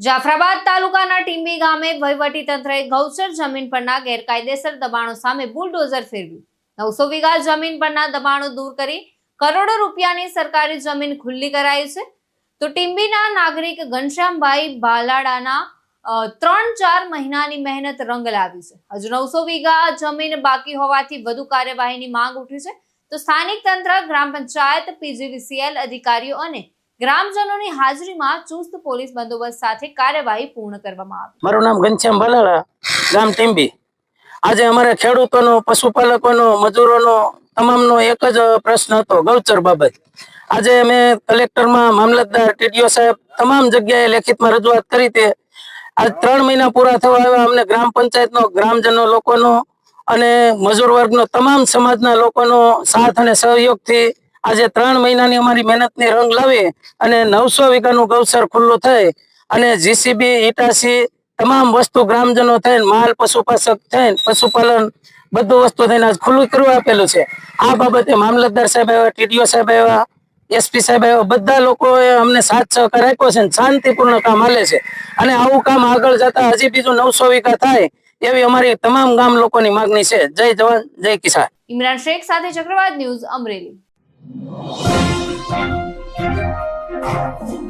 જાફરાબાદ તાલુકાના ટીંબી ગામે વહીવટી તંત્રએ ગૌચર જમીન પરના ગેરકાયદેસર દબાણો સામે બુલડોઝર ફેરવ્યું. નવસો વીઘા જમીન પરના દબાણો દૂર કરી કરોડો રૂપિયાની સરકારી જમીન ખુલ્લી કરાઈ છે. તો ટીંબીના નાગરિક ઘનશ્યામભાઈ બાલાડાના ત્રણ ચાર મહિનાની મહેનત રંગ લાવી છે. હજુ નવસો વીઘા જમીન બાકી હોવાથી વધુ કાર્યવાહીની માંગ ઉઠી છે. તો સ્થાનિક તંત્ર, ગ્રામ પંચાયત, પીજીવીસીએલ અધિકારીઓ અને ગ્રામજનોની હાજરીમાં ચુસ્ત પોલીસ બંદોબસ્ત સાથે કાર્યવાહી પૂર્ણ કરવામાં આવી. મારું નામ ઘનશ્યામ ભલાળા ગામ ટીંબી. આજે અમારે ખેડૂતોનો, પશુપાલકોનો, મજૂરોનો તમામનો એક જ પ્રશ્ન હતો, ગૌચર બાબત. આજે અમે કલેક્ટરમાં મામલતદાર ટીડીઓ સાહેબ તમામ જગ્યાએ લેખિતમાં રજૂઆત કરી તે. આજ ત્રણ મહિના પૂરા થવા આવ્યા, અમને ગ્રામ પંચાયતનો, ગ્રામજનો લોકોનો અને મજૂર વર્ગનો, તમામ સમાજના લોકોનો સાથ અને સહયોગથી આજે ત્રણ મહિનાની અમારી મહેનતની રંગ લાવી અને નવસો વીઘાનું ગૌસર ખુલ્લું થઈ અને જીસીબી ઈટાસી તમામ વસ્તુ ગ્રામજનો થઈને, માલ પશુપાસક થઈને, પશુપાલન બધું વસ્તુ થઈને આજ ખુલ્લું કરવા આપેલું છે. આ બાબતે મામલતદાર સાહેબ આવ્યા, ટીડીઓ સાહેબ આવ્યા, એસપી સાહેબ આવ્યા, બધા લોકોએ અમને સાથ સહકાર આપ્યો છે શાંતિપૂર્ણ કામ હાલે છે. અને આવું કામ આગળ જતા હજી બીજું નવસો વીઘા થાય એવી અમારી તમામ ગામ લોકોની માગણી છે. જય જવાન, જય કિસાન. ઇમરાન શેખ સાથે ચક્રવાત ન્યૂઝ અમરેલી. Thank you.